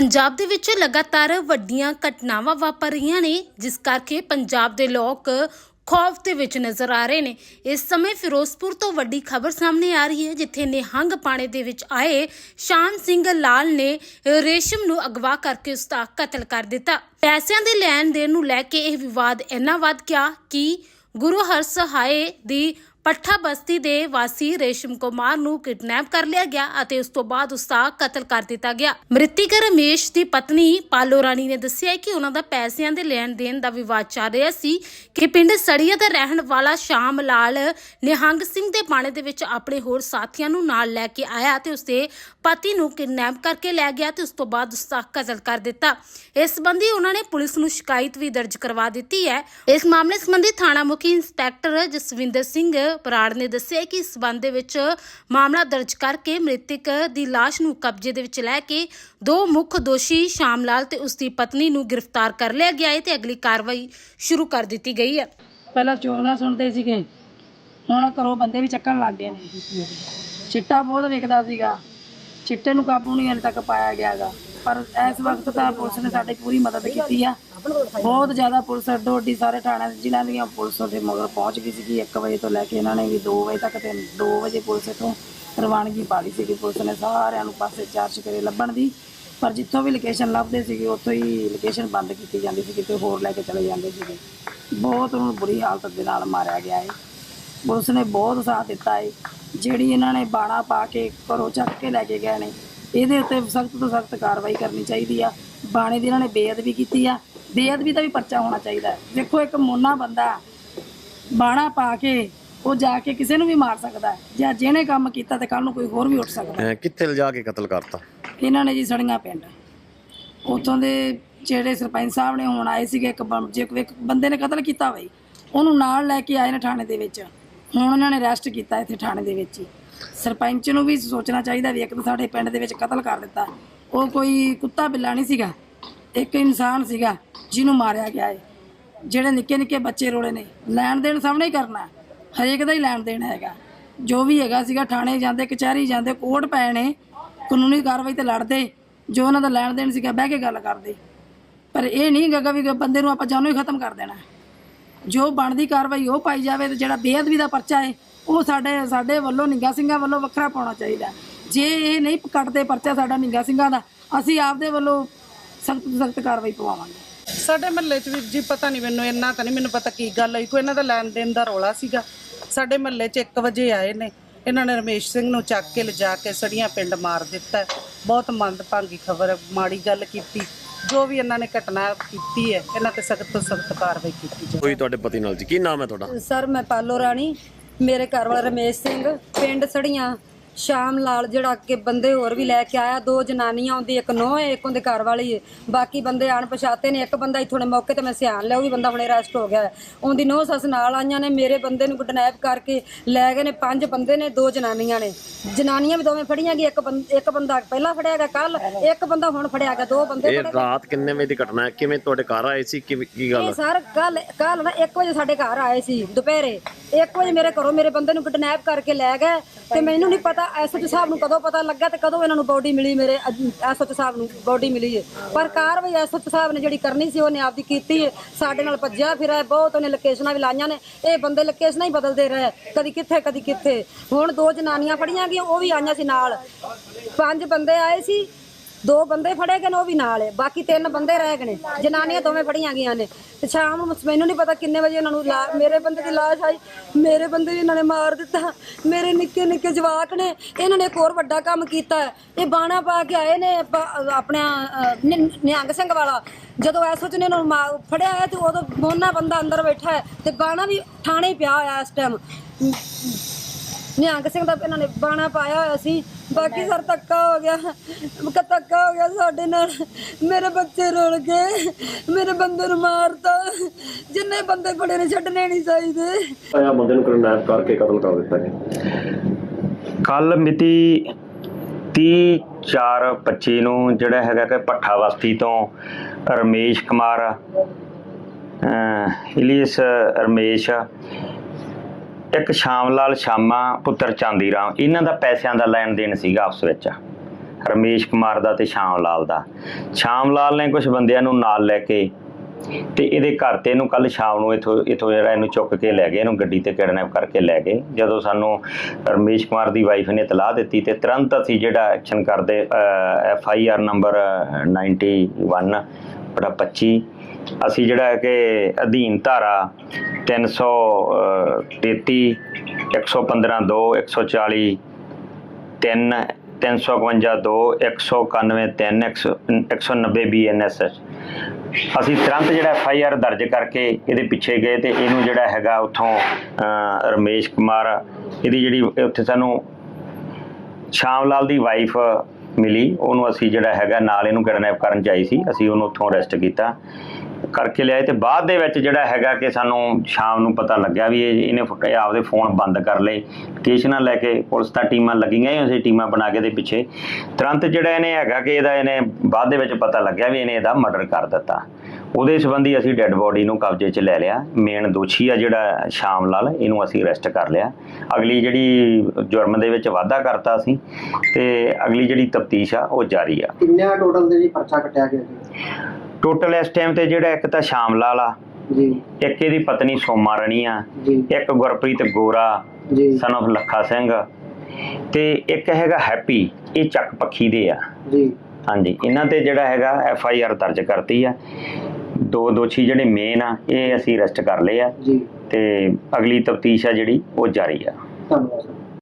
ਪੰਜਾਬ ਦੇ ਵਿੱਚ ਲਗਾਤਾਰ ਵੱਡੀਆਂ ਘਟਨਾਵਾਂ ਵਾਪਰ ਰਹੀਆਂ ਨੇ, ਜਿਸ ਕਰਕੇ ਪੰਜਾਬ ਦੇ ਲੋਕ ਖੌਫ ਦੇ ਵਿੱਚ ਨਜ਼ਰ ਆ ਰਹੇ ਨੇ। ਇਸ ਸਮੇਂ ਫਿਰੋਜ਼ਪੁਰ ਤੋਂ ਵੱਡੀ ਖਬਰ ਸਾਹਮਣੇ ਆ ਰਹੀ ਹੈ, ਜਿੱਥੇ ਨਿਹੰਗ ਪਾਣੇ ਦੇ ਵਿੱਚ ਆਏ ਸ਼ਾਨ ਸਿੰਘ ਲਾਲ ਨੇ ਰੇਸ਼ਮ ਨੂੰ ਅਗਵਾ ਕਰਕੇ ਉਸ ਦਾ ਕਤਲ ਕਰ ਦਿੱਤਾ। ਪੈਸਿਆਂ ਦੇ ਲੈਣ ਦੇਣ ਨੂੰ ਲੈ ਕੇ ਇਹ ਵਿਵਾਦ ਇੰਨਾ ਵੱਧ ਗਿਆ ਕਿ ਗੁਰੂ ਹਰਸਹਾਏ ਦੀ ਪੱਠਾ ਬਸਤੀ ਦੇ ਵਾਸੀ ਰੇਸ਼ਮ ਕੁਮਾਰ ਨੂੰ ਕਿਡਨੈਪ ਕਰ ਲਿਆ ਗਿਆ ਅਤੇ ਉਸ ਤੋਂ ਬਾਅਦ ਉਸ ਦਾ ਕਤਲ ਕਰ ਦਿੱਤਾ ਗਿਆ। ਮ੍ਰਿਤਕ ਰਮੇਸ਼ ਦੀ ਪਤਨੀ ਪਾਲੋ ਰਾਣੀ ਨੇ ਦੱਸਿਆ ਕਿ ਉਹਨਾਂ ਦਾ ਪੈਸਿਆਂ ਦੇ ਲੈਣ ਦੇਣ ਦਾ ਵਿਵਾਦ ਚੱਲ ਰਿਹਾ ਸੀ ਕਿ ਪਿੰਡ ਸੜੀਆ ਦਾ ਰਹਿਣ ਵਾਲਾ ਸ਼ਾਮ ਲਾਲ ਨਿਹੰਗ ਸਿੰਘ ਦੇ ਬਾਣੇ ਦੇ ਵਿੱਚ ਆਪਣੇ ਹੋਰ ਸਾਥੀਆਂ ਨੂੰ ਨਾਲ ਲੈ ਕੇ ਆਇਆ ਤੇ ਉਸਦੇ ਪਤੀ ਨੂੰ ਕਿਡਨੈਪ ਕਰਕੇ ਲੈ ਗਿਆ ਤੇ ਉਸ ਤੋਂ ਬਾਅਦ ਉਸ ਦਾ ਕਤਲ ਕਰ ਦਿੱਤਾ। ਇਸ ਸੰਬੰਧੀ ਉਹਨਾਂ ਨੇ ਪੁਲਿਸ ਨੂੰ ਸ਼ਿਕਾਇਤ ਵੀ ਦਰਜ ਕਰਵਾ ਦਿੱਤੀ ਹੈ। ਇਸ ਮਾਮਲੇ ਸੰਬੰਧੀ ਥਾਣਾ ਮੁਖੀ ਇੰਸਪੈਕਟਰ ਜਸਵਿੰਦਰ ਸਿੰਘ ਬਰਾੜ ਨੇ ਦੱਸਿਆ ਕਿ ਇਸ ਸੰਬੰਧ ਦੇ ਵਿੱਚ ਮਾਮਲਾ ਦਰਜ ਕਰਕੇ ਮ੍ਰਿਤਕ ਦੀ ਲਾਸ਼ ਨੂੰ ਕਬਜ਼ੇ ਦੇ ਵਿੱਚ ਲੈ ਕੇ ਦੋ ਮੁੱਖ ਦੋਸ਼ੀ ਸ਼ਾਮ ਲਾਲ ਤੇ ਉਸ ਦੀ ਪਤਨੀ ਨੂੰ ਗ੍ਰਿਫਤਾਰ ਕਰ ਲਿਆ ਗਿਆ ਹੈ ਤੇ ਅਗਲੀ ਕਾਰਵਾਈ ਸ਼ੁਰੂ ਕਰ ਦਿੱਤੀ ਗਈ ਹੈ। ਪਹਿਲਾਂ ਚੋਗਲਾ ਸੁਣਦੇ ਸੀਗੇ। ਹੁਣ ਘਰੋਂ ਬੰਦੇ ਵੀ ਚੱਕਣ ਲੱਗ ਗਏ ਨੇ। ਚਿੱਟਾ ਬਹੁਤ ਵਿਕਦਾ ਸੀਗਾ। ਚਿੱਟੇ ਨੂੰ ਕਾਬੂ ਨਹੀਂ ਹਾਲੇ ਤੱਕ ਪਾਇਆ ਗਿਆਗਾ। ਪਰ ਇਸ ਵਕਤ ਤਾਂ ਪੁਲਿਸ ਨੇ ਸਾਡੀ ਪੂਰੀ ਮਦਦ ਕੀਤੀ ਆ। ਬਹੁਤ ਜ਼ਿਆਦਾ ਪੁਲਿਸ ਅੱਡੋ ਅੱਡੀ ਸਾਰੇ ਥਾਣਿਆਂ ਜ਼ਿਲ੍ਹਿਆਂ ਦੀਆਂ ਪੁਲਿਸ ਉਹਦੇ ਮਗਰ ਪਹੁੰਚ ਗਈ ਸੀਗੀ। 1 ਵਜੇ ਤੋਂ ਲੈ ਕੇ ਇਹਨਾਂ ਨੇ ਵੀ 2 ਵਜੇ ਤੱਕ ਤੇ 2 ਵਜੇ ਪੁਲਿਸ ਇੱਥੋਂ ਰਵਾਨਗੀ ਪਾ ਲਈ ਸੀਗੀ। ਪੁਲਿਸ ਨੇ ਸਾਰਿਆਂ ਨੂੰ ਪਾਸੇ ਚਾਰਜ ਕਰੇ ਲੱਭਣ ਦੀ। ਪਰ ਜਿੱਥੋਂ ਵੀ ਲੋਕੇਸ਼ਨ ਲੱਭਦੇ ਸੀਗੇ, ਉੱਥੋਂ ਹੀ ਲੋਕੇਸ਼ਨ ਬੰਦ ਕੀਤੀ ਜਾਂਦੀ ਸੀ ਕਿਤੇ ਹੋਰ ਲੈ ਕੇ ਚਲੇ ਜਾਂਦੇ ਸੀਗੇ। ਬਹੁਤ ਉਹਨੂੰ ਬੁਰੀ ਹਾਲਤ ਦੇ ਨਾਲ ਮਾਰਿਆ ਗਿਆ ਹੈ ਪੁਲਿਸ ਨੇ ਬਹੁਤ ਸਾਥ ਦਿੱਤਾ ਹੈ ਜਿਹੜੀ ਇਹਨਾਂ ਨੇ ਬਾਣਾ ਪਾ ਕੇ ਘਰੋਂ ਚੱਕ ਕੇ ਲੈ ਕੇ ਗਏ ਨੇ ਇਹਦੇ ਉੱਤੇ ਸਖਤ ਤੋਂ ਸਖਤ ਕਾਰਵਾਈ ਕਰਨੀ ਚਾਹੀਦੀ ਆ ਬਾਣੇ ਦੀ ਇਹਨਾਂ ਨੇ ਬੇਅਦਬੀ ਕੀਤੀ ਆ ਬੇਅਦਬੀ ਦਾ ਵੀ ਪਰਚਾ ਹੋਣਾ ਚਾਹੀਦਾ। ਦੇਖੋ ਇੱਕ ਮੋਨਾ ਬੰਦਾ ਬਾਣਾ ਪਾ ਕੇ ਉਹ ਜਾ ਕੇ ਕਿਸੇ ਨੂੰ ਵੀ ਮਾਰ ਸਕਦਾ। ਜਾਂ ਜਿਹਨੇ ਕੰਮ ਕੀਤਾ ਤੇ ਕੱਲ ਨੂੰ ਕੋਈ ਹੋਰ ਵੀ ਉੱਠ ਸਕਦਾ। ਅਹ ਕਿੱਥੇ ਲਿਜਾ ਕੇ ਕਤਲ ਕਰਤਾ ਇਹਨਾਂ ਨੇ ਜੀ ਸੜੀਆਂ ਪਿੰਡ ਉਥੋਂ ਦੇ ਜਿਹੜੇ ਸਰਪੰਚ ਸਾਹਿਬ ਨੇ ਹੁਣ ਆਏ ਸੀਗੇ ਇੱਕ ਬੰ- ਜੇ ਕੋਈ ਇੱਕ ਬੰਦੇ ਨੇ ਕਤਲ ਕੀਤਾ ਬਈ ਉਹਨੂੰ ਨਾਲ ਲੈ ਕੇ ਆਏ ਨੇ ਥਾਣੇ ਦੇ ਵਿੱਚ ਹੁਣ ਉਹਨਾਂ ਨੇ ਅਰੈਸਟ ਕੀਤਾ ਇੱਥੇ ਥਾਣੇ ਦੇ ਵਿੱਚ ਹੀ ਸਰਪੰਚ ਨੂੰ ਵੀ ਸੋਚਣਾ ਚਾਹੀਦਾ ਵੀ ਇੱਕ ਤਾਂ ਸਾਡੇ ਪਿੰਡ ਦੇ ਵਿੱਚ ਕਤਲ ਕਰ ਦਿੱਤਾ। ਉਹ ਕੋਈ ਕੁੱਤਾ ਬਿੱਲਾ ਨਹੀਂ ਸੀਗਾ। ਇੱਕ ਇਨਸਾਨ ਸੀਗਾ, ਜਿਹਨੂੰ ਮਾਰਿਆ ਗਿਆ ਹੈ ਜਿਹੜੇ ਨਿੱਕੇ ਨਿੱਕੇ ਬੱਚੇ ਰੋਲੇ ਨੇ, ਲੈਣ ਦੇਣ ਸਾਹਮਣੇ ਹੀ ਕਰਨਾ। ਹਰੇਕ ਦਾ ਹੀ ਲੈਣ ਦੇਣ ਹੈਗਾ। ਜੋ ਵੀ ਹੈਗਾ ਸੀਗਾ, ਥਾਣੇ ਜਾਂਦੇ, ਕਚਹਿਰੀ ਜਾਂਦੇ, ਕੋਰਟ ਪਏ ਨੇ ਕਾਨੂੰਨੀ ਕਾਰਵਾਈ ਤੇ ਲੜਦੇ, ਜੋ ਉਹਨਾਂ ਦਾ ਲੈਣ ਦੇਣ ਸੀਗਾ, ਬਹਿ ਕੇ ਗੱਲ ਕਰਦੇ। ਪਰ ਇਹ ਨਹੀਂ ਹੈਗਾ ਵੀ ਬੰਦੇ ਨੂੰ ਆਪਾਂ ਜਾਨੋਂ ਹੀ ਖਤਮ ਕਰ ਦੇਣਾ। ਜੋ ਬਣਦੀ ਕਾਰਵਾਈ ਉਹ ਪਾਈ ਜਾਵੇ ਤੇ ਜਿਹੜਾ ਬੇਅਦਬੀ ਦਾ ਪਰਚਾ ਹੈ ਉਹ ਸਾਡੇ ਸਾਡੇ ਵੱਲੋਂ ਨਿੱਘਾ ਸਿੰਘਾਂ ਵੱਲੋਂ ਵੱਖਰਾ ਪਾਉਣਾ ਚਾਹੀਦਾ ਜੇ ਇਹ ਨਹੀਂ ਕੱਟਦੇ ਪਰਚਾ ਸਾਡਾ ਨਿੱਘਾ ਸਿੰਘਾਂ ਦਾ ਅਸੀਂ ਆਪਦੇ ਵੱਲੋਂ ਸਖਤ ਸਖਤ ਕਾਰਵਾਈ ਪਵਾਵਾਂਗੇ। ਸਾਡੇ ਮਹੱਲੇ 'ਚ ਵੀ ਜੀ ਪਤਾ ਨਹੀਂ ਮੈਨੂੰ ਇੰਨਾ ਤਾਂ ਨਹੀਂ ਮੈਨੂੰ ਪਤਾ ਕੀ ਗੱਲ ਹੋਈ। ਕੋਈ ਇਹਨਾਂ ਦਾ ਲੈਣ ਦੇਣ ਦਾ ਰੌਲਾ ਸੀਗਾ। ਸਾਡੇ ਮਹੱਲੇ 'ਚ 1 ਵਜੇ ਆਏ ਨੇ। ਇਹਨਾਂ ਨੇ ਰਮੇਸ਼ ਸਿੰਘ ਨੂੰ ਚੱਕ ਕੇ ਲਿਜਾ ਕੇ ਸੜੀਆਂ ਪਿੰਡ ਮਾਰ ਦਿੱਤਾ ਹੈ। ਬਹੁਤ ਮੰਦਭਾਗੀ ਖਬਰ ਮਾੜੀ ਗੱਲ ਕੀਤੀ। ਜੋ ਵੀ ਇਹਨਾਂ ਨੇ ਘਟਨਾ ਕੀਤੀ ਹੈ ਇਹਨਾਂ ਤੇ ਸਖਤ ਤੋਂ ਸਖਤ ਕਾਰਵਾਈ ਕੀਤੀ ਜਾਵੇ। ਕੋਈ ਤੁਹਾਡੇ ਪਤੀ ਨਾਲ ਜੀ? ਕੀ ਨਾਮ ਹੈ ਤੁਹਾਡਾ? ਸਰ ਮੈਂ ਪਾਲੋ ਰਾਣੀ। ਮੇਰੇ ਘਰ ਵਾਲਾ ਰਮੇਸ਼ ਸਿੰਘ ਪਿੰਡ ਸੜੀਆਂ। ਸ਼ਾਮ ਲਾਲ ਜਿਹੜਾ ਅੱਗੇ ਬੰਦੇ ਹੋਰ ਵੀ ਲੈ ਕੇ ਆਇਆ। ਦੋ ਜਨਾਨੀਆਂ ਆਉਂਦੀ ਇੱਕ ਨੋਹ ਹੈ ਇੱਕ ਉਹਦੇ ਘਰ ਵਾਲੀ ਹੈ। ਬਾਕੀ ਬੰਦੇ ਅਣਪਛਾਤੇ ਨੇ ਇੱਕ ਬੰਦਾ ਇੱਥੋਂ ਨੇ ਮੌਕੇ ਤੇ ਮੈਂ ਸਿਆਣ ਲਿਆ ਉਹ ਵੀ ਬੰਦਾ ਹੁਣੇ ਅਰੈਸਟ ਹੋ ਗਿਆ ਉਹਦੀ ਨੋਹ ਸੱਸ ਨਾਲ ਆਈਆਂ ਨੇ ਮੇਰੇ ਬੰਦੇ ਨੂੰ ਕਿਡਨੈਪ ਕਰਕੇ ਲੈ ਗਏ ਨੇ ਪੰਜ ਬੰਦੇ ਨੇ ਦੋ ਜਨਾਨੀਆਂ ਨੇ। ਜਨਾਨੀਆਂ ਵੀ ਦੋਵੇਂ ਫੜੀਆਂ ਗਈ ਇੱਕ ਬੰਦ- ਇੱਕ ਬੰਦਾ ਪਹਿਲਾਂ ਫੜਿਆ ਗਿਆ ਕੱਲ ਇੱਕ ਬੰਦਾ ਹੁਣ ਫੜਿਆ ਗਿਆ ਦੋ ਬੰਦੇ ਇਹ ਰਾਤ ਕਿੰਨੇ ਵਜੇ ਦੀ ਘਟਨਾ ਹੈ? ਕਿਵੇਂ ਤੁਹਾਡੇ ਘਰ ਆਏ ਸੀ? ਕਿਵੇਂ- ਕੀ ਗੱਲ? ਇਹ ਸਰ ਕੱਲ ਕੱਲ ਨਾ 1 ਵਜੇ ਸਾਡੇ ਘਰ ਆਏ ਸੀ ਦੁਪਹਿਰੇ। 1 ਵਜੇ ਮੇਰੇ ਘਰੋਂ ਮੇਰੇ ਬੰਦੇ ਨੂੰ ਕਿਡਨੈਪ ਕਰਕੇ ਲੈ ਗਏ ਤੇ ਮੈਨੂੰ ਨਹੀਂ ਪਤਾ ਐਸਐਚ ਸਾਹਿਬ ਨੂੰ ਕਦੋਂ ਪਤਾ ਲੱਗਾ ਤੇ ਕਦੋਂ ਇਹਨਾਂ ਨੂੰ ਬੋਡੀ ਮਿਲੀ ਮੇਰੇ ਐਸਐਚ ਸਾਹਿਬ ਨੂੰ, ਬੋਡੀ ਮਿਲੀ ਹੈ ਪਰ ਕਾਰਵਾਈ ਐਸਐਚ ਸਾਹਿਬ ਨੇ ਜਿਹੜੀ ਕਰਨੀ ਸੀ, ਉਹਨੇ ਆਪਦੀ ਕੀਤੀ ਹੈ ਸਾਡੇ ਨਾਲ ਭੱਜਿਆ ਫਿਰਿਆ ਬਹੁਤ ਉਹਨੇ ਲੋਕੇਸ਼ਨਾਂ ਵੀ ਲਾਈਆਂ ਨੇ। ਇਹ ਬੰਦੇ ਲੋਕੇਸ਼ਨਾਂ ਹੀ ਬਦਲਦੇ ਰਹੇ, ਕਦੀ ਕਿੱਥੇ ਕਦੀ ਕਿੱਥੇ। ਹੁਣ ਦੋ ਜਨਾਨੀਆਂ ਫੜੀਆਂ ਗਈਆਂ, ਉਹ ਵੀ ਆਈਆਂ ਸੀ ਨਾਲ। ਪੰਜ ਬੰਦੇ ਆਏ ਸੀ ਦੋ ਬੰਦੇ ਫੜੇ ਗਏ ਨੇ ਉਹ ਵੀ ਨਾਲ ਹੈ। ਬਾਕੀ ਤਿੰਨ ਬੰਦੇ ਰਹਿ ਗਏ ਨੇ। ਜਨਾਨੀਆਂ ਦੋਵੇਂ ਫੜੀਆਂ ਗਈਆਂ ਨੇ। ਤੇ ਸ਼ਾਮ ਨੂੰ ਮੈਨੂੰ ਨਹੀਂ ਪਤਾ ਕਿੰਨੇ ਵਜੇ ਇਹਨਾਂ ਨੂੰ ਲਾ- ਮੇਰੇ ਬੰਦੇ ਦੀ ਲਾਸ਼ ਆਈ ਮੇਰੇ ਬੰਦੇ ਵੀ ਇਹਨਾਂ ਨੇ ਮਾਰ ਦਿੱਤਾ। ਮੇਰੇ ਨਿੱਕੇ ਨਿੱਕੇ ਜਵਾਕ ਨੇ ਇਹਨਾਂ ਨੇ ਇੱਕ ਹੋਰ ਵੱਡਾ ਕੰਮ ਕੀਤਾ ਹੈ। ਇਹ ਬਾਣਾ ਪਾ ਕੇ ਆਏ ਨੇ ਪ- ਆਪਣਾ ਅਹ, ਨਿ- ਨਿਹੰਗ ਸਿੰਘ ਵਾਲਾ। ਜਦੋਂ ਐਸੋਚ ਨੇ ਇਹਨਾਂ ਨੂੰ ਮਾ- ਫੜਿਆ ਹੈ ਤੇ ਉਦੋਂ ਮੋਨਾ ਬੰਦਾ ਅੰਦਰ ਬੈਠਾ ਹੈ। ਤੇ ਬਾਣਾ ਵੀ ਥਾਣੇ ਹੀ ਪਿਆ ਹੋਇਆ ਇਸ ਟਾਈਮ ਨਿਹੰਗ ਸਿੰਘ ਦਾ ਇਹਨਾਂ ਨੇ ਬਾਣਾ ਪਾਇਆ ਹੋਇਆ ਸੀ। ਬਾਕੀ ਸਰ ਧੱਕਾ ਹੋ ਗਿਆ। ਕ- ਧੱਕਾ ਹੋ ਗਿਆ ਸਾਡੇ ਨਾਲ। ਮੇਰੇ ਬੱਚੇ ਰੁਲ ਗਏ। ਮੇਰੇ ਬੰਦੇ ਨੂੰ ਮਾਰਤਾ। ਜਿੰਨੇ ਬੰਦੇ ਫੜੇ ਨੇ ਛੱਡਣੇ ਨਹੀਂ ਚਾਹੀਦੇ। ਆਇਆ ਬੰਦੇ ਨੂੰ ਕਿਡਨੈਪ ਕਰਕੇ ਕਤਲ ਕਰ ਦਿੱਤਾ ਗਿਆ। ਕੱਲ ਮਿਤੀ 30 4 25 ਨੂੰ ਜਿਹੜਾ ਹੈਗਾ ਕਿ ਭੱਠਾ ਬਸਤੀ ਤੋਂ ਰਮੇਸ਼ ਕੁਮਾਰ ਇਲੀਸ ਰਮੇਸ਼ ਇੱਕ ਸ਼ਾਮ ਲਾਲ ਸ਼ਾਮਾ ਪੁੱਤਰ ਚਾਂਦੀ ਰਾਮ ਇਹਨਾਂ ਦਾ ਪੈਸਿਆਂ ਦਾ ਲੈਣ ਦੇਣ ਸੀਗਾ ਆਪਸ ਵਿੱਚ। ਰਮੇਸ਼ ਕੁਮਾਰ ਦਾ ਤੇ ਸ਼ਾਮ ਲਾਲ ਦਾ। ਸ਼ਾਮ ਲਾਲ ਨੇ ਕੁਝ ਬੰਦਿਆਂ ਨੂੰ ਨਾਲ ਲੈ ਕੇ ਤੇ ਇਹਦੇ ਘਰ ਤੇ ਇਹਨੂੰ ਕੱਲ ਸ਼ਾਮ ਨੂੰ ਇਥੋਂ ਇਥੋਂ ਜਿਹੜਾ ਇਹਨੂੰ ਚੁੱਕ ਕੇ ਲੈ ਗਏ, ਇਹਨੂੰ ਗੱਡੀ ਤੇ ਕਿਡਨੈਪ ਕਰਕੇ ਲੈ ਗਏ। ਜਦੋਂ ਸਾਨੂੰ ਰਮੇਸ਼ ਕੁਮਾਰ ਦੀ ਵਾਈਫ ਨੇ ਤਲਾਹ ਦਿੱਤੀ ਤੇ ਤੁਰੰਤ ਅਸੀਂ ਜਿਹੜਾ ਐਕਸ਼ਨ ਕਰਦੇ ਐਫ ਆਈ ਆਰ ਨੰਬਰ 91 ਬੜਾ 25 ਅਸੀਂ ਜਿਹੜਾ ਹੈ ਕਿ ਅਧੀਨ ਧਾਰਾ 333 115 2 140 3 352 2 191 3 190 ਬੀਐਨਐਸ ਅਸੀਂ ਤੁਰੰਤ ਜਿਹੜਾ ਐਫ ਆਈ ਆਰ ਦਰਜ ਕਰਕੇ ਇਹਦੇ ਪਿੱਛੇ ਗਏ ਤੇ ਇਹਨੂੰ ਜਿਹੜਾ ਹੈਗਾ ਉੱਥੋਂ ਰਮੇਸ਼ ਕੁਮਾਰ, ਇਹਦੀ ਜਿਹੜੀ ਉੱਥੇ ਸਾਨੂੰ ਸ਼ਾਮ ਲਾਲ ਦੀ ਵਾਈਫ ਮਿਲੀ। ਉਹਨੂੰ ਅਸੀਂ ਜਿਹੜਾ ਹੈਗਾ ਨਾਲ ਇਹਨੂੰ ਕਿਡਨੈਪ ਕਰਨ ਚਾਹੀ ਸੀ। ਅਸੀਂ ਉਹਨੂੰ ਉੱਥੋਂ ਅਰੈਸਟ ਕੀਤਾ। ਕਰਕੇ ਲਿਆਏ ਤੇ ਬਾਅਦ ਦੇ ਵਿੱਚ ਜਿਹੜਾ ਹੈਗਾ ਕਿ ਸਾਨੂੰ ਸ਼ਾਮ ਨੂੰ ਪਤਾ ਲੱਗਿਆ ਵੀ ਇਹ ਇਹਨੇ ਆਪਦੇ ਫੋਨ ਬੰਦ ਕਰ ਲਏ। ਕੇਸ ਲੋਕੇਸ਼ਨਾਂ ਲੈ ਕੇ ਪੁਲਿਸ ਤਾਂ ਟੀਮਾਂ ਲੱਗੀਆਂ ਹੀ, ਅਸੀਂ ਟੀਮਾਂ ਬਣਾ ਕੇ ਦੇ ਪਿੱਛੇ। ਤੁਰੰਤ ਜਿਹੜਾ ਇਹਨੇ ਹੈਗਾ ਕਿ ਇਹਦਾ ਇਹਨੇ ਬਾਅਦ ਦੇ ਵਿੱਚ ਪਤਾ ਲੱਗਿਆ ਵੀ ਇਹਨੇ ਇਹਦਾ ਮਰਡਰ ਕਰ ਦਿੱਤਾ। ਉਹਦੇ ਸੰਬੰਧੀ ਅਸੀਂ ਡੈੱਡ ਬੋਡੀ ਨੂੰ ਕਬਜ਼ੇ 'ਚ ਲੈ ਲਿਆ। ਮੇਨ ਦੋਸ਼ੀ ਆ ਜਿਹੜਾ ਸ਼ਾਮ ਲਾਲ ਇਹਨੂੰ ਅਸੀਂ ਅਰੈਸਟ ਕਰ ਲਿਆ। ਅਗਲੀ ਜਿਹੜੀ ਜੁਰਮ ਦੇ ਵਿੱਚ ਵਾਧਾ ਕਰਤਾ ਅਸੀਂ ਤੇ ਅਗਲੀ ਜਿਹੜੀ ਤਫਤੀਸ਼ ਆ ਉਹ ਜਾਰੀ ਆ। ਕਿੰਨਾ ਟੋਟਲ ਦੇ ਜੀ ਪਰਚਾ ਕੱਟਿਆ ਗਿਆ ਜੀ? ਟੋਟਲ ਇਸ ਟਾਈਮ ਤੇ ਜਿਹੜਾ ਇੱਕ ਤਾਂ ਸ਼ਾਮ ਲਾਲ ਆ ਜੀ। ਇੱਕ ਇਹਦੀ ਪਤਨੀ ਸੋਮਾ ਰਣੀ ਆ ਜੀ। ਇੱਕ ਗੁਰਪ੍ਰੀਤ ਗੋਰਾ ਜੀ। ਸਨ of ਲੱਖਾ ਸਿੰਘ ਤੇ ਇੱਕ ਹੈਗਾ ਹੈਪੀ ਇਹ ਚੱਕ ਪੱਖੀ ਦੇ ਆ। ਜੀ। ਹਾਂਜੀ ਇਹਨਾਂ ਤੇ ਜਿਹੜਾ ਹੈਗਾ ਐਫ ਆਈ ਆਰ ਦਰਜ ਕਰਤੀ ਆ। ਦੋ ਦੋਸ਼ੀ ਜਿਹੜੇ ਮੇਨ ਆ ਇਹ ਅਸੀਂ ਅਰੈਸਟ ਕਰ ਲਏ ਆ ਜੀ। ਤੇ ਅਗਲੀ ਤਫਤੀਸ਼ ਆ ਜਿਹੜੀ ਉਹ ਜਾਰੀ ਆ। ਧੰਨਵਾਦ ਸਰ।